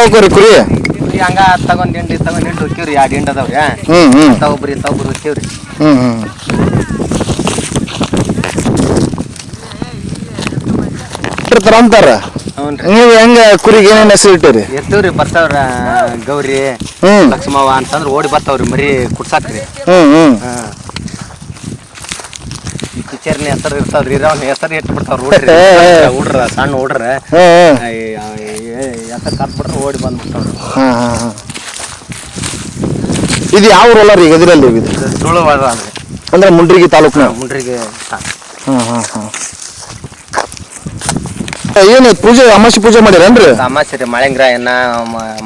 ಹೋಗ್ರಿ ಕುರಿ ಕುರಿ ಹಂಗ ತಗೊಂಡ್ ಹಿಂಡಿ ತಗೊಂಡ್ ಹಿಂಡಿ ಹೋಗ್ತೀವ್ರಿ ಎರಡು ಹಿಂಡ್ ಅದಾವ್ರಿ ಹ್ಮ್ ಹ್ಮ್. ತಾವೊಬ್ರಿ ತಾವೊಬ್ರು ಹೋಗ್ತೀವ್ರಿ ಹ್ಮ್ ಹ್ಮ್. ಇರ್ತಾರ ಅಂತಾರ? ಹ್ಞೂನ್ರಿ. ನೀವು ಹೆಂಗ ಕುರಿಗೆ ಏನೇನ್ ಹೆಸರು ಇಟ್ಟಿರಿ? ಎತ್ತವ್ರಿ ಬರ್ತಾವ್ರ ಗೌರಿ ಹ್ಮ್. ಲಕ್ಷ್ಮವ್ವ ಅಂತಂದ್ರ ಓಡಿ ಬರ್ತಾವ್ರಿ ಮರಿ ಕುಡ್ಸಾಕ್ರಿ. ಹ್ಮ್ ಹ್ಮ್. ಹಾ. ಈ ಪಿಕ್ಚರ್ನ ಹೆಸರು ಇರ್ತಾವ್ರಿ ಇರೋನ್ ಹೆಸರು ಇಟ್ಟು ಬಿಡ್ತಾವ್ರ ಹುಡ್ರಿ ಹುಡ್ರ ಸಣ್ಣ ಹುಡ್ರ. ಹ್ಮ್ ಹೆಸರು ಓಡಿ ಬಂದ್ಬಿಡ್ತಾವ್ರಿ ಹಾ ಹಾ ಹಾ. ಇದು ಯಾವ ಊರಲ್ಲ ರೀ ಎದುರಲ್ಲಿ ಇದು ಸುಳ್ಳು ಅಂದ್ರೆ. ಅಂದ್ರೆ ಮುಂಡ್ರಿಗಿ ತಾಲೂಕ್ನ? ಮುಂಡ್ರಿಗೆ ಹ್ಮ್ ಹ್ಮ್ ಹ್ಮ್ ಏನು ಪೂಜೆ ಅಮಾಸಿ ಪೂಜೆ ಮಾಡಿರೇನ್ರಿ? ತಮಾಷೆ ರೀ ಮಳೆಂಗ್ರಾಯನ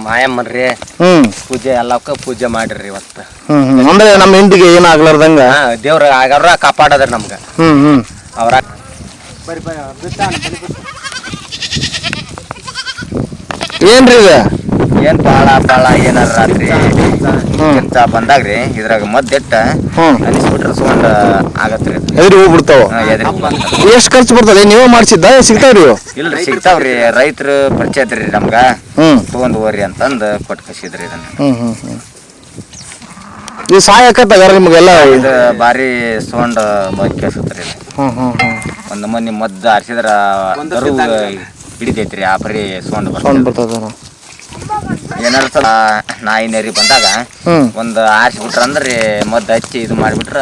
ಮಾಯಮ್ಮನ್ರಿ ಹ್ಮ್. ಪೂಜೆ ಎಲ್ಲಕ್ಕ ಪೂಜೆ ಮಾಡಿರಿ ಇವತ್ತು. ಅಂದ್ರೆ ನಮ್ಮ ಹಿಂದಿಗೆ ಏನಾಗ್ಲಾರ್ದಂಗ ಹಾ ದೇವ್ರ ಅವ್ರ ಕಾಪಾಡದ್ರಿ ನಮ್ಗ. ಹ್ಮ್ ಹ್ಮ್. ಅವ್ರ ಏನ್ರಿ ಇದು? ಏನ್ ಬಾಳ ಬಾಳ ಏನಾರ ರಾತ್ರಿ ಇಂತ ಬಂದಾಗ್ರಿ ಇದ್ರಾಗ ಮದ್ದಿಟ್ಟ ಹ್ಮ್. ಅನಿಸ್ಬಿಟ್ರೆ ಸುಗೊಂಡ್ ಆಗತ್ರಿ. ಎದುರು ಹೋಗ್ಬಿಡ್ತಾವ ಹಾ, ಎದ್ರಿ ಬಂತ. ಎಷ್ಟು ಖರ್ಚು ಬರ್ತದೆ? ನೀವೇ ಮಾಡ್ಸಿದ್ದ? ಸಿಗ್ತಾವ್ರಿ ಇವು? ಇಲ್ರಿ ಸಿಗ್ತಾವ್ರಿ. ರೈತರು ಪರಿಚಯ ಇದ್ರಿ ನಮ್ಗ. ಹ್ಮ್. ತಗೊಂಡ್ ಹೋಗ್ರಿ ಅಂತಂದ್ ಕೊಟ್ಟು ಕಸಿದ್ರಿ ಇದನ್ನ. ಹ್ಮ್ ಹ್ಮ್ ಹ್ಮ್. ಇದು ಸಹಾಯಕತ್ತಾಗ ನಿಮಗೆಲ್ಲ? ಇದು ಬಾರಿ ಸೌಂಡ್ ಕೇಳಿಸುತ್ರಿ ಹ್ಮ್ ಹ್ಮ್ ಹ್ಮ್. ಒಂದ್ ಮನಿ ಮದ್ದು ಆರಿಸಿದ್ರ ದರು ಹಿಡಿತೈತ್ರಿ ಆ ಪರಿ ಸೌಂಡ್ ಸೌಂಡ್ ಬರ್ತದೆ ಏನಾರ ಸಲ ನಾಯಿ ನೆರಿ ಬಂದಾಗ ಒಂದ್ ಆರಿಸಿ ಬಿಟ್ರಂದ್ರಿ ಮದ್ದ ಹಚ್ಚಿ ಇದು ಮಾಡಿಬಿಟ್ರ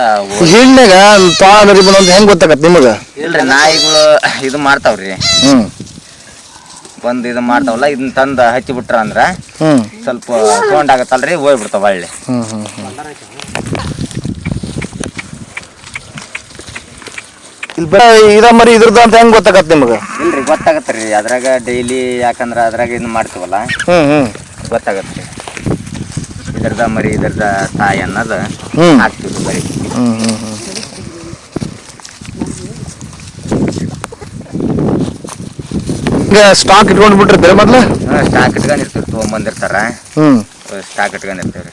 ತೋಳ ನರಿ ಬಂದ ಹೆಂಗ್ ಗೊತ್ತಾಗತ್ ನಿಮಗ? ಇಲ್ರಿ ನಾಯಿಗಳು ಇದು ಮಾಡ್ತಾವ್ರಿ. ಬಂದ್ ಇದು ಮಾಡ್ತಾವಲ್ಲ ಇದನ್ನ ತಂದ ಹಚ್ಚಿ ಬಿಟ್ರ ಅಂದ್ರ ಸ್ವಲ್ಪ ಸೌಂಡ್ ಆಗತ್ತಲ್ರಿ ಹೋಗ್ಬಿಡ್ತಾವ ಒಳ್ಳೆ ಹ್ಮ್ ಹ್ಮ್ ಹ್ಮ್ ಇಲ್ಲಿ ಬರ ಇದ ಮರಿ ಇದ್ರದ್ದು ಅಂತ ಹೆಂಗ್ ಗೊತ್ತಾಗತ್ ನಿಮಗೆ? ಇಲ್ರಿ ರೀ. ಅದ್ರಾಗ ಡೈಲಿ ಯಾಕಂದ್ರೆ ಅದ್ರಾಗ ಇದು ಮಾಡ್ತೀವಲ್ಲ? ಹ್ಮ್ ಹ್ಮ್. ಗೊತ್ತಾಗತ್ರಿ ಇದ್ರದ ಮರಿ ಇದ್ರದ ತಾಯಿ ಅನ್ನೋದು ಹ್ಮ್. ಹಾಕ್ತಿವಿ ಮರಿ. ಹ್ಮ್ ಹ್ಮ್ ಹ್ಮ್. ಈಗ ಸ್ಟಾಕ್ ಇಟ್ಕೊಂಡ್ ಬಿಟ್ಟಿರ್ತೀರ ಮೊದ್ಲು? ಸ್ಟಾಕ್ ಇಟ್ಕೊಂಡಿರ್ತೀವಿ ತೊಗೊಂಬಂದಿರ್ತಾರ. ಹ್ಮ್. ಸ್ಟಾಕ್ ಇಟ್ಕೊಂಡಿರ್ತೀವ್ರಿ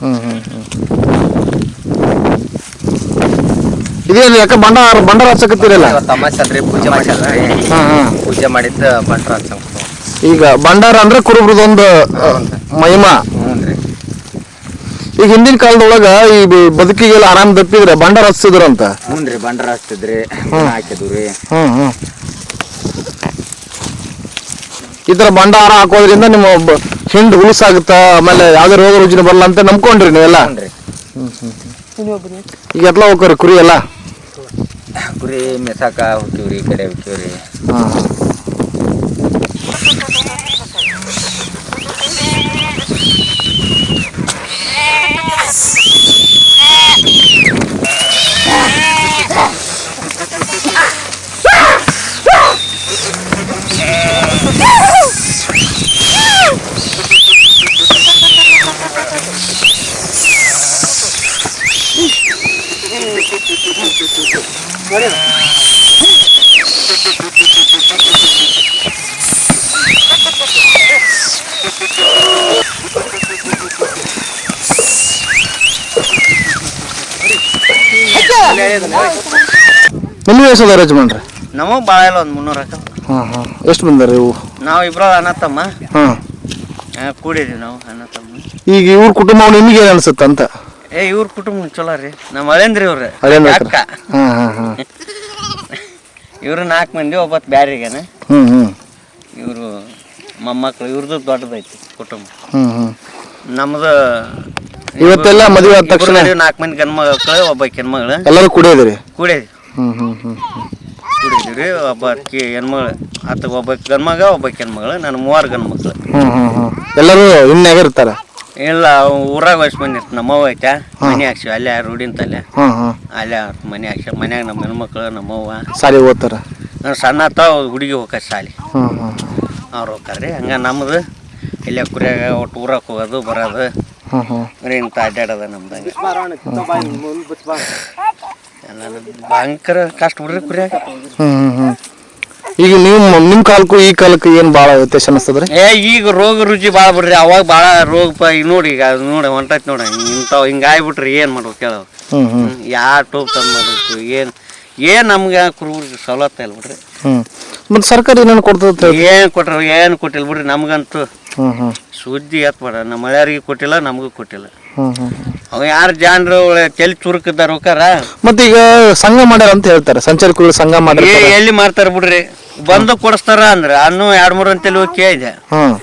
ಹ್ಮ್ ಹ್ಮ್ ಹ್ಮ್. ಇದೇನು ಯಾಕೆ ಬಂಡಾರ ಬಂಡಾರ ಹಚ್ಚಕತ್ತಿರಲ್ಲ? ತಮಾಷೆ ಅಲ್ರಿ ಪೂಜೆ ಮಾಡ್ಯಾರ್ರಿ ಹಾ ಹಾ ಪೂಜೆ ಮಾಡಿದ್ದ ಬಂಡಾರ ಈಗ ಭಂಡಾರ ಅಂದ್ರೆ ಕುರುಬ್ರದೊಂದು ಮಹಿಮಾ. ಈಗ ಹಿಂದಿನ ಕಾಲದೊಳಗ ಈ ಬ- ಬದುಕಿಗೆಲ್ಲ ಆರಾಮ್ ತಪ್ಪಿದ್ರೆ ಭಂಡಾರ ಹಚ್ತಿದ್ರಂತ ಹ್ಞೂ ರೀ ಬಂಡ್ರ ಹಚ್ತಿದ್ರಿ ಹಾಕಿದ್ವಿ ರೀ. ಹ್ಮ್ ಹ್ಮ್. ಈ ತರ ಭಂಡಾರ ಹಾಕೋದ್ರಿಂದ ನಿಮ್ಮ ಬ- ಹಿಂಡ್ ಉಳಿಸಾಗುತ್ತ ಆಮೇಲೆ ಯಾವ್ದೇ ರೋಗ ರುಜಿನ ಬರಲ್ಲ ಅಂತ ನಂಬ್ಕೊಂಡ್ರಿ ನೀವೆಲ್ಲ? ಈಗ ಎಲ್ಲ ಹೋಗ್ರಿ ಕುರಿ ಎಲ್ಲ. ಕುರಿ ಮೆಸಾಕ ಹೋಗ್ತೀವ್ರಿ ಈ ಕಡೆ ಹೋಗ್ತೀವ್ರಿ. ಹಾ. ನಿಮ್ಗೆ ಎಷ್ಟದ ಯಜಮಾನ್ರಿ ನಮಗ್ ಭಾಳ ಇಲ್ಲ ಒಂದು ಮುನ್ನೂರು ಹಾಕ ಹಾ ಹಾ. ಎಷ್ಟು ಬಂದಾರಿ ಇವು? ನಾವು ಇಬ್ರು ಅಣ್ಣ ತಮ್ಮ ಹಾಂ ಆ, ಕೂಡಿರಿ ನಾವು ಅಣ್ಣ ತಮ್ಮ ಈಗ ಇವ್ರ ಕುಟುಂಬ ನಿಮಗೆ ಏನ್ ಅನ್ಸುತ್ತ ಅಂತ ಏ ಇವ್ರ ಕುಟುಂಬ ಚಲೋ ರೀ. ನಮ್ಮ ಹಳೇಂದ್ರಿ ಇವ್ರು. ಅಕ್ಕ. ಹಾ ಹಾ ಹಾ. ಇವ್ರು ನಾಲ್ಕು ಮಂದಿ ಒಬ್ಬತ್ತು ಬ್ಯಾರಿಗೇನ. ಇವರು ಮೊಮ್ಮಕ್ಳು ಇವ್ರದ್ದು ದೊಡ್ಡದೈತಿ ಕುಟುಂಬ. ನಮ್ದು ಇವತ್ತೆಲ್ಲ ಮದುವೆ ಆದ ತಕ್ಷಣ ನಾಲ್ಕು ಮಂದಿ ಗಂಡ್ಮಕ್ಳು ಒಬ್ಬ ಹೆಣ್ಮಗಳು ಎಲ್ಲರೂ ಕುಡಿಯೋದ್ರಿ ಹ್ಮ್ ಹ್ಮ್ ಕೂಡಿದ್ರಿ ಒಬ್ಬ ಅಕ್ಕಿ ಹೆಣ್ಮಗಳು ಆತ ಒಬ್ಬ ಗಂಡ್ಮಗ ಒಬ್ಬ ಹೆಣ್ಮಗಳು ನನ್ನ ಮೂವರು ಗಂಡ್ಮಕ್ಳು ಹ್ಮ್ ಹ್ಮ್ ಹ್ಮ್. ಎಲ್ಲರೂ ಇನ್ನಾಗ ಇರ್ತಾರ? ಇಲ್ಲ ಊರಾಗ ವಯಸ್ಸು ಬಂದಿತ್ತು ನಮ್ಮವ್ವ ಐತೆ. ಮನೆ ಹಾಕ್ಸಿವಿ. ಅಲ್ಲೇ ರೂಢಿನ ತಲೆ ಅಲ್ಲೇ ಮನೆ ಹಾಕ್ಸಿ ಮನ್ಯಾಗ ನಮ್ಮ ಹೆಣ್ಮಕ್ಳು ನಮ್ಮವ್ವ. ಸಾಲಿ ಓದ್ತಾರ ನಾನು ಸಣ್ಣ ಆತ ಹುಡುಗಿ ಹೋಗ್ತಾರೆ ಶಾಲಿ. ಹ್ಮ್ ಅವ್ರು ಹೋಗ್ತಾರೆ ಹಂಗ ನಮ್ಮದು ಇಲ್ಲೇ ಕುರಿಯಾಗ ಒಟ್ಟು ಊರಕ್ಕೆ ಹೋಗೋದು ಬರೋದು. ಬರೀ ಇಂಥ ಅಡ್ಡಾಡೋದು ನಮ್ದಂಗೆ. ಎಲ್ಲ ಭಯಂಕರ ಕಷ್ಟ ಬಿಡ್ರಿ ಕುರಿಯಾಗ. ಈಗ ನೀವು ನಿಮ್ ಕಾಲಕ್ಕೂ ಈ ಕಾಲಕ್ಕೂ ಏನ್ ಬಾಳ ವ್ಯತ್ಯಾಸ ಅನಿಸ್ತದ್ರಿ? ಏ ಈಗ ರೋಗ ರುಚಿ ಭಾಳ ಬಿಡ್ರಿ ಅವಾಗ ಭಾಳ ರೋಗ ಪ ಈಗ ನೋಡಿ ಈಗ ಅದು ನೋಡಿ ಹೊಂಟೈತಿ ನೋಡಿ. ಇಂಥವು ಹಿಂಗೆ ಆಗ್ಬಿಟ್ರಿ ಏನು ಮಾಡ್ಬೇಕು ಕೇಳೋ ಹ್ಮ್ ಟೋಪ್ ಯಾವ ಟೂಪ್ ತಂದು ಮಾಡ್ಬೇಕು ಏನು ಏನು ನಮ್ಗೆ ಕುರುಬರಿಗೆ ಸವಲತ್ತು ಇಲ್ಲ ಬಿಡ್ರಿ. ಹ್ಮ್. ಮತ್ತೆ ಸರ್ಕಾರ ಏನೇನು ಕೊಡ್ತದ ಏನು ಕೊಟ್ರು ಏನು ಕೊಟ್ಟಿಲ್ಲ ಬಿಡ್ರಿ ನಮ್ಗಂತೂ. ಹ್ಮ್ ಎತ್ ಸುದ್ದಿ ಎತ್ಬೇಡ. ನಮ್ಮ ಮಳೆಯವ್ರಿಗೆ ಕೊಟ್ಟಿಲ್ಲ ನಮಗೂ ಕೊಟ್ಟಿಲ್ಲ. ಅವ ಯಾರು ಜಾನ್ರು ತಲೆ ಚುರುಕಿದ್ದಾರೆ ಹೋಕಾರ ಮತ್ತೆ ಈಗ ಸಂಘ ಮಾಡ್ಯಾರ ಅಂತ ಹೇಳ್ತಾರೆ ಸಂಚಾರಿ ಕುರಿಗಳ ಸಂಘ ಏ ಮಾಡಿರ್ತಾರೆ ಎಲ್ಲಿ ಮಾಡ್ತಾರ ಬಿಡ್ರಿ? ಬಂದು ಕೊಡಿಸ್ತಾರ ಅಂದ್ರೆ ಅನ್ನು ಎರಡ್ ಮೂರು ಅಂತೇಳಿ ಹೋಗಿ ಕೇಳಿದೆ. ಹ್ಮ್.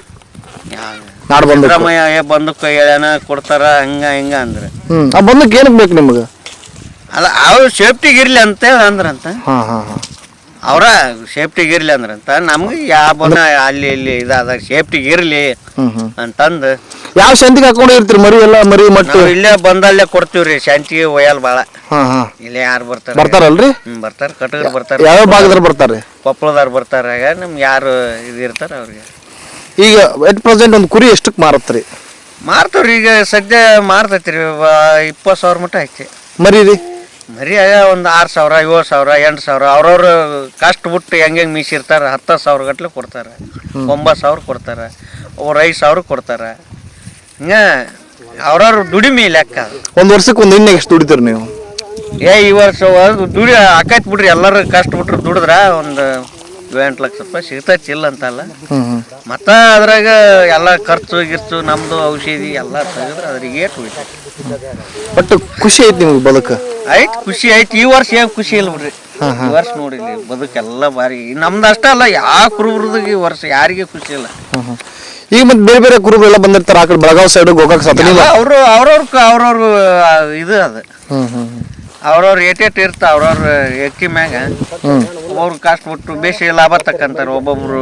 ನಾಡ್ ಬಂದು ಸಿದ್ದರಾಮಯ್ಯ ಏ ಬಂದು ಹೇಳ್ಯಾನ ಕೊಡ್ತಾರ ಹಂಗ ಹಿಂಗ ಅಂದ್ರೆ. ಹ್ಮ್. ಆ ಬಂದಕ್ಕೆ ಏನಕ್ಕೆ ಬೇಕು ನಿಮ್ಗೆ? ಅಲ್ಲ ಅವ್ರು ಸೇಫ್ಟಿಗೆ ಇರ್ಲಿ ಅಂತ ಅಂದ್ರಂತ. ಹಾ ಹಾ ಹಾ. ಅವ್ರ ಸೇಫ್ಟಿಗೆ ಇರ್ಲಿ ಅಂದ್ರಂತ ನಮ್ಗೆ ಯಾವ ಬನ್ನ ಅಲ್ಲಿ ಇಲ್ಲಿ ಇದಾದ ಸೇಫ್ಟಿಗೆ ಇರ್ಲಿ ಅಂತಂದು. ಯಾವ ಶಾಂತಿಗೆ ಹಾಕೊಂಡು ಇರ್ತೀರಿ ಮರಿ ಎಲ್ಲ ಮರಿ ಮಟ್ಟು? ನಾವು ಇಲ್ಲೇ ಬಂದಲ್ಲೇ ಕೊಡ್ತೀವ್ರಿ ಶಾಂತಿಗೆ ಒಯ್ಯಲ್ ಬಾಳ. ಹಾ ಹಾ. ಇಲ್ಲೇ ಯಾರು ಬರ್ತಾರೆ ಬರ್ತಾರಲ್ರಿ? ಹ್ಮ್ ಬರ್ತಾರ ಕಟಗರ್ ಬರ್ತಾರೆ. ಯಾವ ಭಾಗದಲ್ಲಿ ಬರ್ತಾರೆ ಕೊಪ್ಪಳದಾರ ಬರ್ತಾರ ಆಗ ನಮ್ಗೆ ಯಾರು ಇದು ಇರ್ತಾರೆ ಅವ್ರಿಗೆ. ಈಗ ಎಟ್ ಪ್ರೆಸೆಂಟ್ ಒಂದು ಕುರಿ ಎಷ್ಟಕ್ಕೆ ಮಾರತ್ರಿ? ಮಾರ್ತವ್ರಿ ಈಗ ಸದ್ಯ ಮಾರ್ತೈತ್ರಿ ಇಪ್ಪತ್ತು ಸಾವಿರ ಮಟ್ಟ ಐತಿ. ಮರಿ ರೀ ಮರಿ ಒಂದು ಆರು ಸಾವಿರ ಏಳು ಸಾವಿರ ಎಂಟು ಸಾವಿರ ಅವ್ರವ್ರು ಕಷ್ಟ ಬಿಟ್ಟು ಹೆಂಗೆ ಹೆಂಗೆ ಮೀಸಿರ್ತಾರ ಹತ್ತು ಸಾವಿರ ಗಟ್ಲೆ ಕೊಡ್ತಾರೆ ಒಂಬತ್ತು ಸಾವಿರ ಕೊಡ್ತಾರೆ ಅವ್ರು ಐದು ಸಾವಿರ ಕೊಡ್ತಾರೆ. ಹಿಂಗೆ ಅವ್ರವ್ರ ದುಡಿಮೆ ಲೆಕ್ಕ. ಒಂದು ವರ್ಷಕ್ಕೆ ಒಂದು ಇನ್ನೂ ಎಷ್ಟು ದುಡಿತೀರಿ ನೀವು? ಏ ಈ ವರ್ಷ ದುಡಿ ಆಕೈತ್ ಬಿಡ್ರಿ ಎಲ್ಲರೂ ಕಷ್ಟ ಬಿಟ್ರು ದುಡಿದ್ರೆ ಒಂದು ಎಂಟು ಲಕ್ಷ ರೂಪಾಯಿ ಸಿಗ್ತೈತಿ ಇಲ್ಲ ಅಂತಲ್ಲ. ಮತ್ತ ಅದ್ರಾಗ ಎಲ್ಲ ಖರ್ಚು ಗಿರ್ಚು ನಮ್ದು ಔಷಧಿ ಎಲ್ಲ ತೆಗೆದ್ರೆ ಅದ್ರಿಗೆ ಏಟ್ ಖುಷಿ ಐತಿ ನಿಮ್ಗೆ ಬದುಕು? ಐತ್ ಖುಷಿ ಐತಿ. ಈ ವರ್ಷ ಏನ್ ಖುಷಿ ಇಲ್ಲ ಬಿಡ್ರಿ. ಈ ವರ್ಷ ನೋಡಿಲ್ಲ ಬದುಕೆಲ್ಲ ಬಾರಿ ನಮ್ದು ಅಷ್ಟ ಅಲ್ಲ ಯಾವ ಕುರುಬ್ರದಾಗ ಈ ವರ್ಷ ಯಾರಿಗೆ ಖುಷಿ ಇಲ್ಲ. ಈಗ ಮತ್ತೆ ಬೇರೆ ಬೇರೆ ಕುರುಬರೆಲ್ಲ ಬಂದಿರ್ತಾರೆ ಆ ಕಡೆ ಬೆಳಗಾವ್ ಸೈಡ್ ಗೋಕಾಕ್ ಸತ್ತ ಅವರು ಅವ್ರವ್ರ ಅವ್ರವ್ರ ಇದು ಅದು. ಹ್ಮ್ ಹ್ಮ್ ಹ್ಮ್. ಅವ್ರವ್ರ ಏಟೇಟ್ ಇರ್ತ ಅವ್ರವ್ರ ಎಕ್ಕಿ ಮ್ಯಾಗ. ಅವ್ರ ಕಾಸ್ಟ್ ಬಿಟ್ಟು ಬೇಸಿ ಲಾಭ ತಕ್ಕಂತಾರೆ ಒಬ್ಬೊಬ್ರು.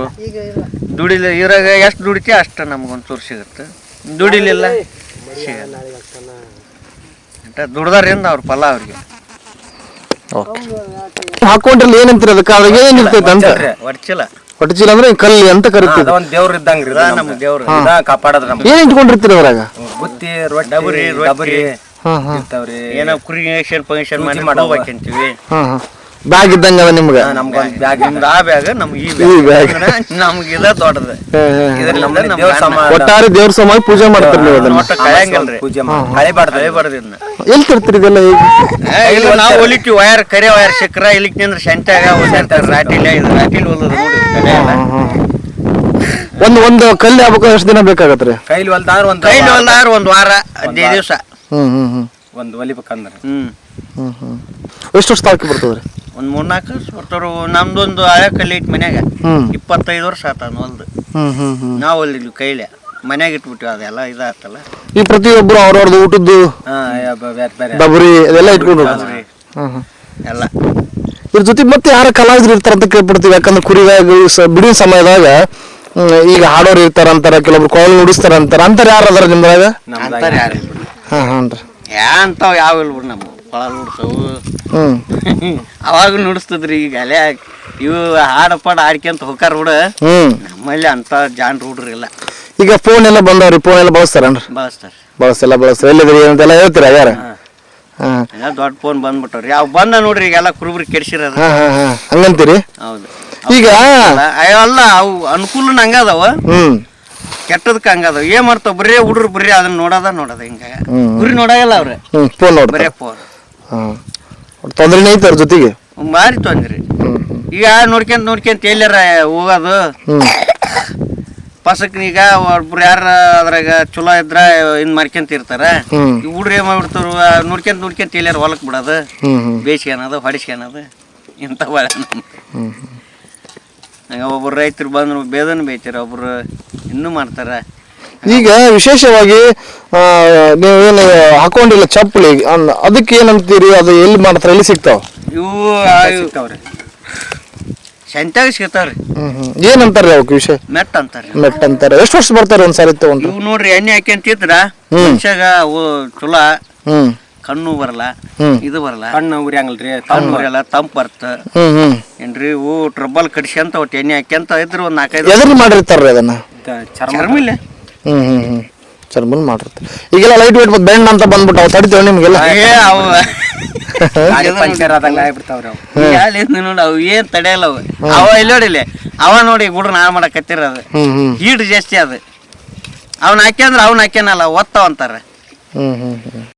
ದುಡಿಲಿ ಇರಾಗ ಎಷ್ಟು ದುಡಿತಿ ಅಷ್ಟು ನಮ್ಗೊಂಚೂರು ಸಿಗುತ್ತೆ. ದುಡಿಲಿಲ್ಲ ಸಿಗಲ್ಲ. ದುಡ್ದಾರಿಂದ ಅವ್ರ ಫಲ ಅವ್ರಿಗೆ? ಹಾಕೊಂಡ್ರಲ್ಲಿ ಏನಂತೀರ ಅದಕ್ಕೆ? ಅದ್ರಾಗ ಏನ್ ಇರ್ತೈತೆ ಅಂತ? ವರ್ಚಿಲ್ಲ ಅಂದ್ರೆ ಕಲ್ಲಿ ಅಂತ ಕರಿತೀವಿ ಒಂದ್ ದೇವ್ರ ಇದ್ದಂಗ್ರಿ ಇದ ನಮ್ಮ ದೇವ್ರು ಕಾಪಾಡದ್ರ ಏನ್ ಇಟ್ಕೊಂಡಿರ್ತೀರ ಅದ್ರಾಗ ಬುತ್ತಿ ರೊಟ್ಟಿ ಡಬರಿ, ಇರ್ತಾವ್ರಿ. ಏನೋ ಕುರಿ ಫಂಕ್ಷನ್ ಮಾಡಿ ಮಾಡವ್ವ. ಮಾಡ್ಬೇಕಂತೀವಿ ಹಾ ಹಾ. ಬ್ಯಾಗ್ ಇದ್ದಂಗ ಅದ ನಿಮ್ಗ? ನಮ್ಗೊಂದ್ ಬ್ಯಾಗ್ ನಿಮ್ದು ಆ ಬ್ಯಾಗ್ ನಮ್ಗೆ ಈ ಈ ಬ್ಯಾಗ್. ನಮ್ಗೆ ಇದ ದೊಡ್ಡದು. ಹಾ, ಹಾ, ಹಾ. ಇದ್ರಲ್ಲಿ ನಮ್ದು ನಮ್ಗೆ ದೇವ್ರ ಅನ್ನ. ಸಮಾನ. ಒಟ್ಟಾರೆ ದೇವ್ರ ಸಮಾಜ ಪೂಜೆ ಮಾಡ್ತಾರೆ ನೀವು ಅದನ್ನ. ಒಟ್ಟ ಕಳೆಯಂಗಿಲ್ರಿ ಪೂಜೆ ಕಳಿಬಾರ್ದು ಹಳೆ ಇದನ್ನ. ಎಲ್ಲಿ ತರ್ತೀರಿ ಇದೆಲ್ಲ ಈಗ? ಇಲ್ಲ ನಾವು ಹೊಲಿತೀವಿ ವಯರ್ ಕರೆ ವಯರ್ ಸಿಕ್ಕ್ರ ಇಲ್ಲಿಗೆ ನಿಂದ್ರೆ ಸಂತ್ಯಾಗ ಹೊಲಿರ್ತಾರೆ ರಾಟಿಲ ಇದು ರಾಟಿಲ್ ಹೊಲದು ನೋಡಿ ಒಂದು ಒಂದು ಕಲ್ಲು ಆಗ್ಬೇಕು ಎಷ್ಟು ದಿನ ಬೇಕಾಗತ್ತೆ ಕೈಲಿ ಹೊಲ್ದಾರ ಒಂದ್ ಕೈಲಿ ಹೊಲ್ದಾರ ಒಂದ್ ವಾರ ಹದಿನೈದು ದಿವಸ. ಹ್ಮ್ ಹ್ಮ್ ಹ್ಮ್. ಒಂದು ಹೊಲಿಬೇಕಂದ್ರ ಹ್ಮ್. ಹ್ಮ್ ಹ್ಮ್. ಎಷ್ಟು ವರ್ಷ ತಾಕಿ ಬರ್ತದ್ರಿ? ಒಂದು ಮೂರ್ನಾಲ್ಕು ವರ್ಷ ಬರ್ತಾರ ನಮ್ದೊಂದು ಹಳೆ ಕಲ್ಲಿ ಐತಿ ಮನ್ಯಾಗ. ಹ್ಮ್. ಇಪ್ಪತ್ತೈದು ವರ್ಷ ಆತ ಹೊಲ್ದು. ಹ್ಮ್ ಹ್ಮ್ ಹ್ಮ್. ನಾವು ಹೊಲಿದ್ವಿ ಕೈಲೆ. ಮನ್ಯಾಗ ಇಟ್ಬಿಟ್ಟಿವಿ ಅದೆಲ್ಲ ಇದಾತಲ್ಲ. ಈ ಪ್ರತಿಯೊಬ್ರು ಅವ್ರವ್ರದ್ದು ಊಟದ್ದು ಹಾ ಬೇರೆ ಬೇರೆ. ಡಬರಿ ಅದೆಲ್ಲ ಇಟ್ಕೊಂಡು. ಹ್ಮ್ ಹ್ಮ್. ಎಲ್ಲ. ಇದ್ರ ಜೊತೆ ಮತ್ತೆ ಯಾರ ಕಲಾವಿದ್ರು ಇರ್ತಾರ ಅಂತ ಕೇಳ್ಬಿಡ್ತೀವಿ. ಯಾಕಂದ್ರೆ ಕುರಿದಾಗ ಸ- ಬಿಡುವಿನ ಸಮಯದಾಗ ಹ್ಮ್, ಈಗ ಹಾಡೋರು ಇರ್ತಾರ ಅಂತಾರ ಕೆಲವೊಬ್ರು ಕೊಳಲು ನುಡಿಸ್ತಾರ ಅಂತಾರ ಅಂತಾರ ಯಾರು ಅದಾರ ನಿಮ್ದಾಗ ಅಂತಾರ ಯಾರು ಹಾ ಹ್ಞೂ ರೀ ಅಂತಾವ್ ಯಾವ ಇಲ್ಲ ಬಿಡ್ರಿ ನಮ್ಮ ಕೊಳ ನುಡ್ಸವು ಅವಾಗ ನುಡಿಸ್ತದ್ರಿ ಈಗ ಅಲೆ ಇವು ಹಾಡು ಪಾಡು ಆಡ್ಕೊಂತ ಹೋಗಾರ ಬಿಡ. ಹ್ಮ್. ನಮ್ಮಲ್ಲಿ ಅಂತ ಜಾನ್ ಹುಡ್ರಿ ಇಲ್ಲ. ಈಗ ಫೋನ್ ಎಲ್ಲ ಬಂದವ್ರಿ ಫೋನ್ ಎಲ್ಲ ಬಳಸ್ತಾರ ಬಳಸ್ತಾರೆ. ಬಳಸ್ತಾರ ಬಳಸ್ತಾರೆ. ಎಲ್ಲಿದ್ರಿ ಅಂತೆಲ್ಲ ಹೇಳ್ತೀರಾ ಯಾರ? ಹಾಂ. ಎಲ್ಲ ದೊಡ್ಡ ಫೋನ್ ಬಂದ್ಬಿಟ್ಟವ್ರಿ. ಯಾವ ಬಂದ ನೋಡ್ರಿ ಈಗೆಲ್ಲ ಕುರುಬ್ರಿ ಕೆಡ್ಸಿರೋದು. ಹಾಂ ಹಾಂ ಹಾ. ಹಂಗಂತೀರಿ? ಹೌದು. ಈಗ ಅಲ್ಲ ಅವು ಅನುಕೂಲನ ಅದಾವ. ಹ್ಮ್. ಕೆಟ್ಟದಕ್ಕೆ ಹಂಗದ ಏನ್ ಮಾಡ್ತಾವ? ಬರೀ ಹುಡ್ರು ಬರೀ ಅದನ್ನ ನೋಡೋದ ನೋಡೋದ ಹಿಂಗ. ಗುರಿ ನೋಡಂಗಿಲ್ಲ ಅವ್ರ. ಫೋನ್ ಬರೀ ನೋಡ್ತಾರೆ ಫೋನ್ ತೊಂದ್ರೆ ಐತೆ ಅವ್ರ ಜೊತೆಗೆ? ಮಾರಿ ತೊಂದ್ರಿ. ಈಗ ನೋಡ್ಕೊಂತ ನೋಡ್ಕೊಂತ ಎಲ್ಲಾರ ಹೋಗೋದು? ಪಸಕ್ ಈಗ ಒಬ್ರು ಯಾರ ಅದ್ರಾಗ ಚಲೋ ಇದ್ರ ಇನ್ ಮಾಡ್ಕೊಂತ ಇರ್ತಾರ. ಈ ಹುಡ್ರು ಏನ್ ಮಾಡ್ಬಿಡ್ತಾರ? ನೋಡ್ಕೊಂತ ನೋಡ್ಕೊಂತ ಎಲ್ಲಾರ ಹೊಲಕ್ ಬಿಡೋದು. ಹ್ಮ್ ಬೇಯಿಸ್ಕೊಳೋದು ಹೊಡಿಸ್ಕೊಳೋದು ಇಂಥ ಬಾಳ ಒಬ್ರು ರೈತರು ಬಂದ್ರು ಬೇದನ್ ಬೇಯ್ತಾರೆ ಒಬ್ರು ಇನ್ನೂ ಮಾಡ್ತಾರೆ. ಈಗ ವಿಶೇಷವಾಗಿ ಆ, ನೀವು ಏನು ಹಾಕೊಂಡಿಲ್ಲ ಚಪ್ಪಲಿ ಅದಕ್ಕೆ ಏನಂತೀರಿ ಅದು ಎಲ್ಲಿ ಮಾಡ್ತಾರೆ ಎಲ್ಲಿ ಸಿಗ್ತಾವ? ಇವು ಸಿಗ್ತಾವ್ರಿ. ಸಂತ್ಯಾಗ ಸಿಗ್ತಾವ್ರಿ. ಏನಂತಾರೆ ಅವಕ್ಕೆ ವಿಷಯ ಮೆಟ್ ಅಂತಾರೆ. ಮೆಟ್ ಅಂತಾರೆ. ಎಷ್ಟು ವರ್ಷ ಬರ್ತಾರೆ ಒಂದ್ಸಾರಿ ತಗೊಂಡು ಇವು ನೋಡ್ರಿ ಎಣ್ಣೆ ಹಾಕ್ಯಂತಿದ್ರ ಹ್ಞೂ ಮನುಷ್ಯಾಗ ಅವು ಚಲೋ. ಹ್ಮ್. ಕಣ್ಣು ಬರಲ್ಲ ಇದು ಬರಲ್ಲ. ಕಣ್ಣು ಉರಿಯಂಗಲ್ರಿ ಕಣ್ಣು ಉರಿಯಲ್ಲ ತಂಪು ಬರ್ತ ಹ್ಮ್ ಹ್ಮ್. ಏನ್ರಿ ಹೂ ಟ್ರಬಲ್ ಕಡಿಸ್ಕೊಂತ ಒಟ್ಟು ಎಣ್ಣೆ ಹಾಕ್ಯಂತ ಇದ್ರು ಒಂದು ನಾಲ್ಕೈದು ಎದ್ರ ಮಾಡಿರ್ತಾರ್ರಿ ಅದನ್ನ? ಚರ್ಮ ಚರ್ಮ. ಇಲ್ಲ ಹ್ಮ್ ಹ್ಮ್ ಹ್ಮ್. ಚರ್ಮನ್ ಮಾಡಿರ್ತಾರೆ. ಈಗೆಲ್ಲ ಲೈಟ್ ವೇಟ್ ಮತ್ತೆ ಬೆಂಡ್ ಅಂತ ಬಂದ್ಬಿಟ್ಟು ಅವು ತಡಿತೇವೆ ನಿಮಗೆಲ್ಲ? ಏ ಅವು. ಗಾಡಿ ಪಂಚರ್ ಆದಂಗ ಆಗ್ಬಿಡ್ತಾವ್ರಿ ಅವು. ಯಾಲಿಂದ ನೋಡು ಅವು ಏನ್ ತಡೆಯಲ್ಲ ಅವು. ಅವ ಇಲ್ಲಿ ನೋಡಿಲ್ಲ ಅವ ನೋಡಿ ಗುಡ್ರ ನಾನ್ ಮಾಡಕತ್ತಿರೋದು ಹ್ಮ್ ಹ್ಞೂ ಹೀಟ್ ಜಾಸ್ತಿ ಅದು. ಅವ್ನ ಹಾಕ್ಯಂದ್ರ ಅವ್ನ ಹಾಕ್ಯಾನಲ್ಲ ಒತ್ತವ ಅಂತಾರೆ. ಹ್ಮ್ ಹ್ಮ್ ಹ್ಮ್.